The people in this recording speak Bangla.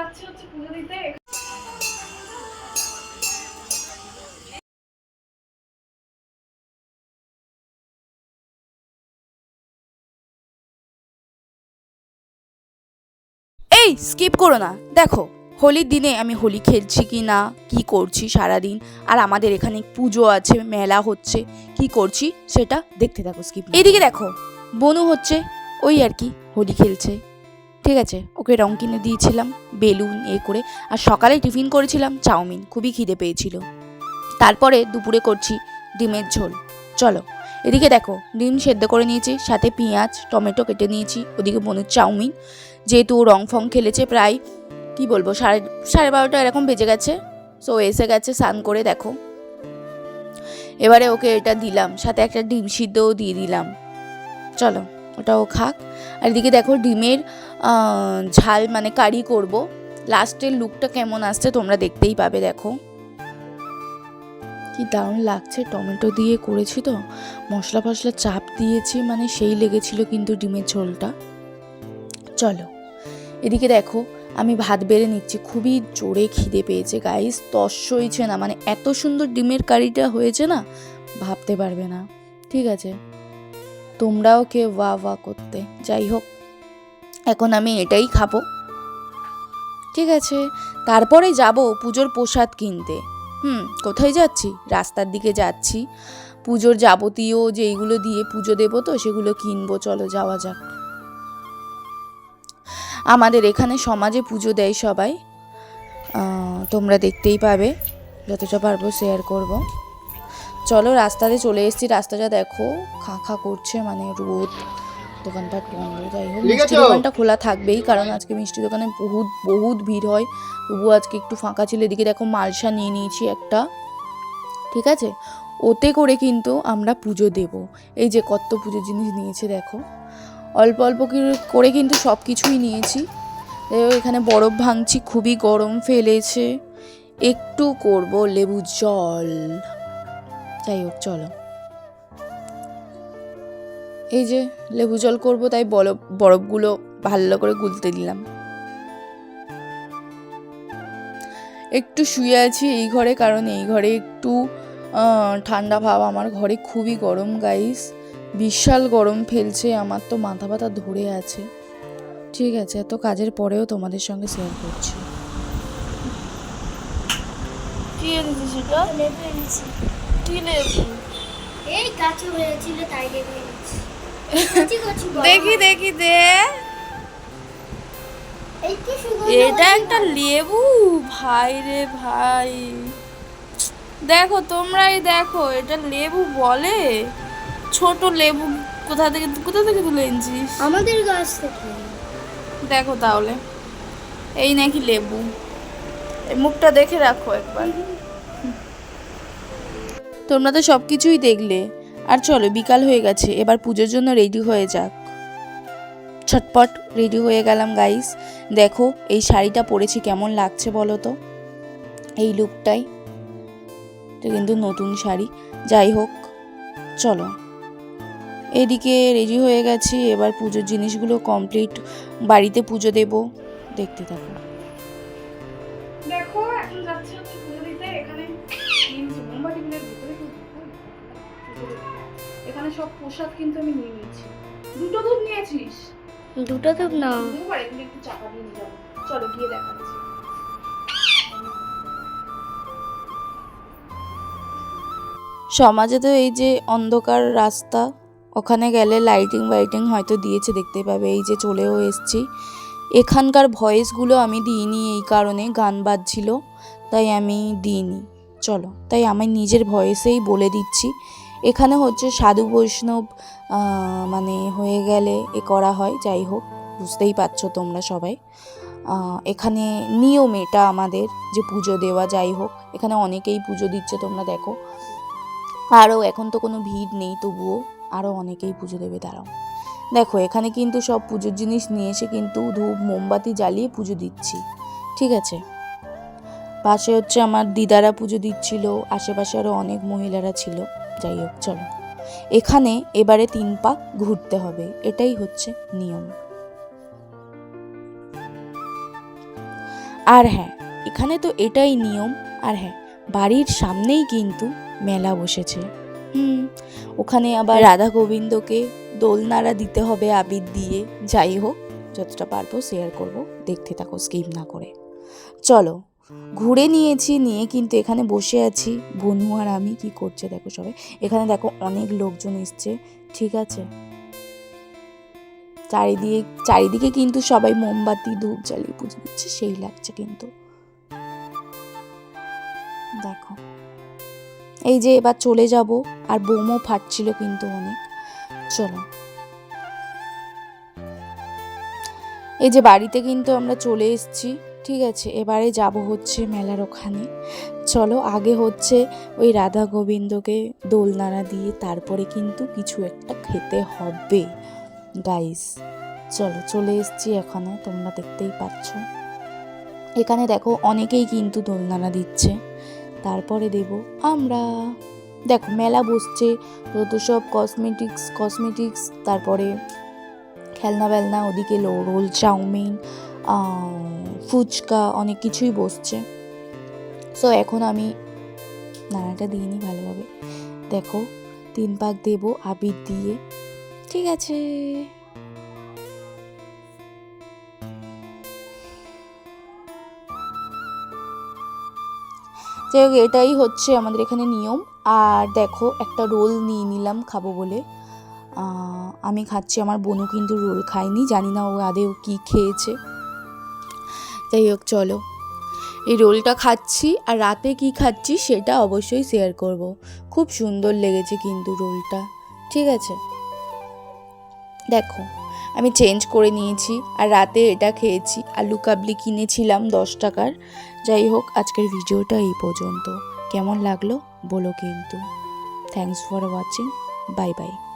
হচ্ছে পুজো দিতে। এই স্কিপ করো না। দেখো, হোলির দিনে আমি হোলি খেলছি কি না, কি করছি সারাদিন, আর আমাদের এখানে পুজো আছে, মেলা হচ্ছে, কি করছি সেটা দেখতে থাকো স্কিপ এদিকে দেখো, বনু হচ্ছে ওই আর কি হোলি খেলছে। ঠিক আছে, ওকে রং কিনে দিয়েছিলাম, বেলুন, এ করে, আর সকালে টিফিন করেছিলাম চাউমিন, খুবই খিদে পেয়েছিল। তারপরে দুপুরে করছি ডিমের ঝোল। চলো, এদিকে দেখো, ডিম সেদ্ধ করে নিয়েছি, সাথে পেঁয়াজ, টমেটো কেটে নিয়েছি, ওদিকে বনুর চাউমিন। যেহেতু রং ফং খেলেছে প্রায়, কি বলব, সাড়ে সাড়ে বারোটা এরকম বেজে গেছে সো এসে গেছে স্নান করে, দেখো। এবারে ওকে এটা দিলাম, সাথে একটা ডিম সিদ্ধও দিয়ে দিলাম। চলো। ওটা ও খাক। আর এদিকে দেখো ডিমের ঝাল মানে কারি করব। লাস্টের লুকটা কেমন আসছে তোমরা দেখতেই পাবে, দেখো। কি দারুণ লাগছে, টমেটো দিয়ে করেছি তো। মশলা ফসলা চাপ দিয়েছি মানে সেই লেগেছিল কিন্তু ডিমের ঝোলটা। চলো, এদিকে দেখো, আমি ভাত বেড়ে নিচ্ছি। খুবই জোরে খিদে পেয়েছে গাইস তস হয়েছে না মানে এত সুন্দর ডিমের কারিটা হয়েছে না, ভাবতে পারবে না। ঠিক আছে। তোমরাও কে ওয়া ওয়া করতে। যাই হোক, এখন আমি এটাই খাব। ঠিক আছে, তারপরে যাব পুজোর প্রসাদ কিনতে। হুম, কোথায় যাচ্ছি? রাস্তার দিকে যাচ্ছি। পুজোর যাবতীয় যেইগুলো দিয়ে পুজো দেবো তো, সেগুলো কিনবো। চলো, যাওয়া যাক। আমাদের এখানে সমাজে পুজো দেয় সবাই। তোমরা দেখতেই পাবে। যতটা পারব শেয়ার করব। চলো রাস্তাতে চলে এসেছি। রাস্তাটা দেখো খা খা করছে মানে রোদ। দোকানপাট বন্ধ যাই হোক মিষ্টি দোকানটা খোলা থাকবেই কারণ আজকে মিষ্টি দোকানে বহুত বহুত ভিড় হয়। তবু আজকে একটু ফাঁকা ছিল এদিকে দেখো মালসা নিয়ে নিয়েছি একটা। ঠিক আছে? ওতে করে কিন্তু আমরা পুজো দেব। এই যে কত পুজোর জিনিস নিয়েছে দেখো। অল্প অল্প করে কিন্তু সব কিছুই নিয়েছি। এখানে বরফ ভাঙছি খুবই গরম ফেলেছে। একটু করব লেবু জল। যাই হোক চলো। এই যে লেবু জল করব তাই বরফ বরফগুলো ভালো করে গুলতে দিলাম। একটু শুয়ে আছি এই ঘরে কারণ এই ঘরে একটু ঠান্ডা ভাব। আমার ঘরে খুবই গরম গাইস বিশাল গরম ফেলছে আমার তো মাথা ব্যথা ধরে আছে। ঠিক আছে এত কাজের পরেও তোমাদের সঙ্গে শেয়ার করছি। কি এনেছিস সেটা? কি লেবু এই গাছে হয়েছিল তাই লেবু এনেছি কচি কচি বড় দেখি দেখি দে। এটা একটা লেবু। ভাই রে ভাই। দেখো তোমরাই দেখো এটা লেবু বলে। ছোট লেবু কোথা থেকে কোথা থেকে তুলে এনেছিস? আমাদের গাছ থেকে। দেখো তাহলে। এই নাকি লেবু। এই মুখটা দেখে রাখো একবার। তোমরা তো সব কিছুই দেখলে। আর চলো, বিকাল হয়ে গেছে, এবার পুজোর জন্য রেডি হয়ে যাক। ছটপট রেডি হয়ে গেলাম গাইস দেখো, এই শাড়িটা পরেছি, কেমন লাগছে বলো তো? এই লুকটাই এটা কিন্তু নতুন শাড়ি। যাই হোক, চলো। এদিকে রেডি হয়ে গেছি, এবার পুজোর জিনিসগুলো কমপ্লিট বাড়িতে পুজো দেব। দেখতে থাকো। দেখো, এখন যাচ্ছি এখানে সব প্রসাদ কিন্তু আমি নিয়ে নিয়েছি। দুটো দুধ নিয়েছিস? দুটো তো না। দুবার এগুলো একটু চাপা দিয়ে নিয়ে যাব। চলো গিয়ে দেখাচ্ছি। সমাজে তো এই যে অন্ধকার রাস্তা ওখানে গেলে লাইটিং বাইটিং হয়তো দিয়েছে দেখতে পাবে। এই যে চলেও এসছি। এখানকার ভয়েসগুলো আমি দিইনি এই কারণে গান বাজছিল তাই আমি দিইনি। চলো তাই আমি নিজের ভয়েসেই বলে দিচ্ছি। এখানে হচ্ছে সাধু বৈষ্ণব মানে হয়ে গেলে এ করা হয়, যাই হোক, বুঝতেই পারছ তোমরা সবাই। এখানে নিয়ম এটা আমাদের যে পুজো দেওয়া, যাই হোক, এখানে অনেকেই পুজো দিচ্ছে, তোমরা দেখো। আরও এখন তো কোনো ভিড় নেই, তবুও আরও অনেকেই পুজো দেবে তারাও দেখো, এখানে কিন্তু সব পুজোর জিনিস নিয়ে এসে কিন্তু ধূপ, মোমবাতি জ্বালিয়ে পুজো দিচ্ছি, ঠিক আছে? পাশে হচ্ছে আমার দিদারা পুজো দিচ্ছিল, আশেপাশে আরও অনেক মহিলারা ছিল। যাই হোক, চলো। এখানে এবারে তিন পাক ঘুরতে হবে, এটাই হচ্ছে নিয়ম। আর হ্যাঁ এখানে তো এটাই নিয়ম, আর হ্যাঁ বাড়ির সামনেই কিন্তু মেলা বসেছে। হুম, ওখানে আবার রাধা গোবিন্দকে দোলনাড়া দিতে হবে আবির দিয়ে। যাই হোক, যতটা পারব শেয়ার করব, দেখতে থাকো স্কিপ না করে। চলো ঘুরে নিয়েছি, নিয়ে কিন্তু এখানে বসে আছি। বনু আর আমি কি করছে দেখো সবাই। এখানে দেখো অনেক লোকজন এসছে, ঠিক আছে? চারিদিকে চারিদিকে কিন্তু সবাই মোমবাতি, ধূপ জ্বালিয়ে পুজো দিচ্ছে, সেই লাগছে কিন্তু। দেখো। এই যে এবার চলে যাব, আর বোমও ফাটছিল কিন্তু অনেক। চলো। এই যে বাড়িতে কিন্তু আমরা চলে এসেছি। ঠিক আছে, এবারে যাব হচ্ছে মেলার ওখানে। চলো, আগে হচ্ছে ওই রাধা গোবিন্দকে দোলনাড়া দিয়ে তারপরে কিন্তু কিছু একটা খেতে হবে। গাইস চলো, চলে এসছি এখানে, তোমরা দেখতেই পাচ্ছ। এখানে দেখো, অনেকেই কিন্তু দোলনাড়া দিচ্ছে। তারপরে দেব আমরা। দেখো, মেলা বসছে যত সব কসমেটিক্স কসমেটিক্স তারপরে খেলনা বেলনা ওদিকে লো- রোল চাউমিন ফুচকা, অনেক কিছুই বসছে। সো এখন আমি নাড়াটা দিয়ে নিই ভালোভাবে। দেখো, তিন পাক দেবো আবির দিয়ে। ঠিক আছে। যাই হোক, এটাই হচ্ছে আমাদের এখানে নিয়ম। আর দেখো, একটা রোল নিয়ে নিলাম খাব বলে। আমি খাচ্ছি, আমার বোনও কিন্তু রোল খায়নি। জানি না ও আদেও কি খেয়েছে। যাই হোক, চলো। এই রোলটা খাচ্ছি আর রাতে কি খাচ্ছি সেটা অবশ্যই শেয়ার করব। খুব সুন্দর লেগেছে কিন্তু রোলটা, ঠিক আছে? দেখো, আমি চেঞ্জ করে নিয়েছি আর রাতে এটা খেয়েছি। আলু কাবলি কিনেছিলাম দশ টাকার। যাই হোক, আজকের ভিডিওটা এই পর্যন্ত। কেমন লাগল? বলো কিন্তু। Thanks for watching bye bye